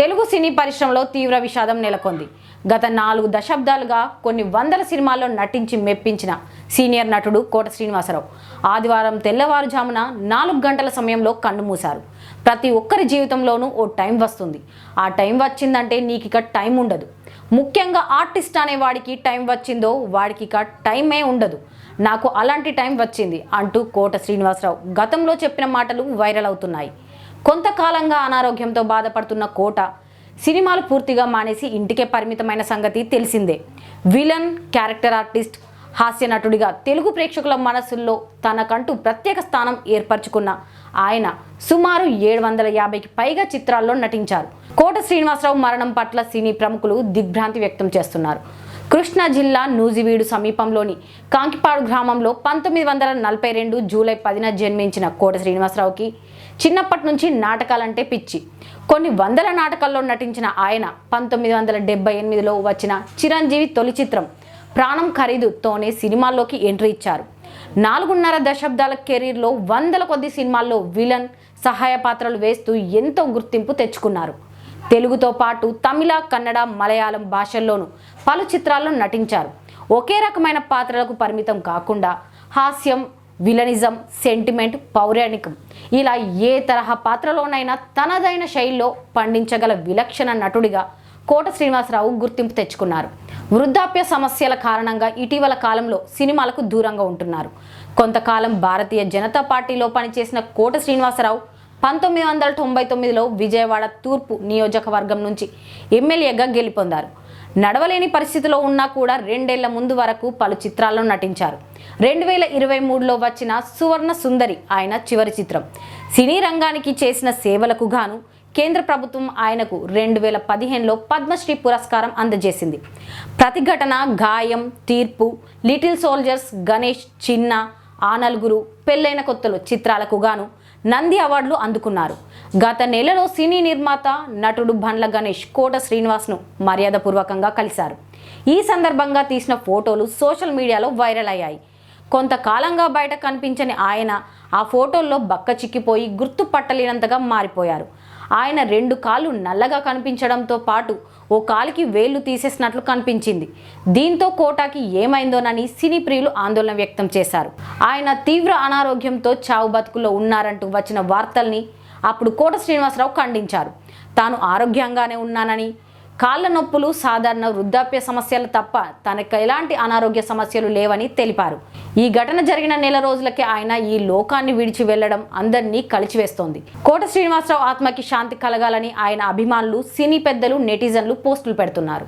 తెలుగు సినీ పరిశ్రమలో తీవ్ర విషాదం నెలకొంది. గత నాలుగు దశాబ్దాలుగా కొన్ని వందల సినిమాల్లో నటించి మెప్పించిన సీనియర్ నటుడు కోట శ్రీనివాసరావు. ఆదివారం తెల్లవారుజామున నాలుగు గంటల సమయంలో కన్నుమూశారు ప్రతి ఒక్కరి జీవితంలోనూ ఓ టైం వస్తుంది. ఆ టైం వచ్చిందంటే నీకు ఇక టైం ఉండదు. ముఖ్యంగా ఆర్టిస్ట్ అనే వాడికి టైం వచ్చిందో వాడికి ఇక టైమే ఉండదు. నాకు అలాంటి టైం వచ్చింది అంటూ కోట శ్రీనివాసరావు గతంలో చెప్పిన మాటలు వైరల్ అవుతున్నాయి. కొంతకాలంగా అనారోగ్యంతో బాధపడుతున్న కోట సినిమాలు పూర్తిగా మానేసి ఇంటికే పరిమితమైన సంగతి తెలిసిందే. విలన్ క్యారెక్టర్ ఆర్టిస్ట్ హాస్య నటుడిగా తెలుగు ప్రేక్షకుల మనసుల్లో తనకంటూ ప్రత్యేక స్థానం ఏర్పరచుకున్న ఆయన సుమారు ఏడు వందల యాభైకి పైగా చిత్రాల్లో నటించారు. కోట శ్రీనివాసరావు మరణం పట్ల సినీ ప్రముఖులు దిగ్భ్రాంతి వ్యక్తం చేస్తున్నారు. కృష్ణా జిల్లా నూజివీడు సమీపంలోని కాంకిపాడు గ్రామంలో పంతొమ్మిది వందల నలభై రెండు జూలై పదిన జన్మించిన కోట శ్రీనివాసరావుకి చిన్నప్పటి నుంచి నాటకాలంటే పిచ్చి. కొన్ని వందల నాటకాల్లో నటించిన ఆయన పంతొమ్మిది వందల డెబ్బై ఎనిమిదిలో వచ్చిన చిరంజీవి తొలి చిత్రం ప్రాణం ఖరీదుతోనే సినిమాల్లోకి ఎంట్రీ ఇచ్చారు. నాలుగున్నర దశాబ్దాల కెరీర్లో వందల కొద్ది సినిమాల్లో విలన్ సహాయ పాత్రలు వేస్తూ ఎంతో గుర్తింపు తెచ్చుకున్నారు. తెలుగుతో పాటు తమిళ కన్నడ మలయాళం భాషల్లోనూ పలు చిత్రాల్లో నటించారు. ఒకే రకమైన పాత్రలకు పరిమితం కాకుండా హాస్యం విలనిజం సెంటిమెంట్ పౌరాణికం ఇలా ఏ తరహా పాత్రలోనైనా తనదైన శైలిలో పండించగల విలక్షణ నటుడిగా కోట శ్రీనివాసరావు గుర్తింపు తెచ్చుకున్నారు. వృద్ధాప్య సమస్యల కారణంగా ఇటీవల కాలంలో సినిమాలకు దూరంగా ఉంటున్నారు. కొంతకాలం భారతీయ జనతా పార్టీలో పనిచేసిన కోట శ్రీనివాసరావు పంతొమ్మిది వందల తొంభై తొమ్మిదిలో విజయవాడ తూర్పు నియోజకవర్గం నుంచి ఎమ్మెల్యేగా గెలుపొందారు. నడవలేని పరిస్థితిలో ఉన్నా కూడా రెండేళ్ళ ముందు వరకు పలు చిత్రాల్లో నటించారు. రెండు వేల ఇరవై మూడులో వచ్చిన సువర్ణ సుందరి ఆయన చివరి చిత్రం. సినీ రంగానికి చేసిన సేవలకు గాను కేంద్ర ప్రభుత్వం ఆయనకు రెండు వేల పదిహేనులో పద్మశ్రీ పురస్కారం అందజేసింది. ప్రతిఘటన గాయం తీర్పు లిటిల్ సోల్జర్స్ గణేష్ చిన్న ఆనల్గురు పెళ్ళైన కొత్తలు చిత్రాలకు గాను నంది అవార్డులు అందుకున్నారు. గత నెలలో సినీ నిర్మాత నటుడు బండ్ల గణేష్ కోట శ్రీనివాస్ను మర్యాదపూర్వకంగా కలిశారు. ఈ సందర్భంగా తీసిన ఫోటోలు సోషల్ మీడియాలో వైరల్ అయ్యాయి. కొంతకాలంగా బయట కనిపించని ఆయన ఆ ఫోటోల్లో బక్క చిక్కిపోయి గుర్తుపట్టలేనంతగా మారిపోయారు. ఆయన రెండు కాళ్ళు నల్లగా కనిపించడంతో పాటు ఓ కాలికి వేళ్ళు తీసేసినట్లు కనిపించింది. దీంతో కోటాకి ఏమైందోనని సినీ ప్రియులు ఆందోళన వ్యక్తం చేశారు. ఆయన తీవ్ర అనారోగ్యంతో చావు బతుకుల్లో ఉన్నారంటూ వచ్చిన వార్తల్ని అప్పుడు కోట శ్రీనివాసరావు ఖండించారు. తాను ఆరోగ్యంగానే ఉన్నానని కాళ్ళ నొప్పులు సాధారణ వృద్ధాప్య సమస్యలు తప్ప తనకు ఎలాంటి అనారోగ్య సమస్యలు లేవని తెలిపారు. ఈ ఘటన జరిగిన నెల రోజులకే ఆయన ఈ లోకాన్ని విడిచి వెళ్ళడం అందరినీ కలిచివేస్తోంది. కోట శ్రీనివాసరావు ఆత్మకి శాంతి కలగాలని ఆయన అభిమానులు సినీ పెద్దలు నెటిజన్లు పోస్టులు పెడుతున్నారు.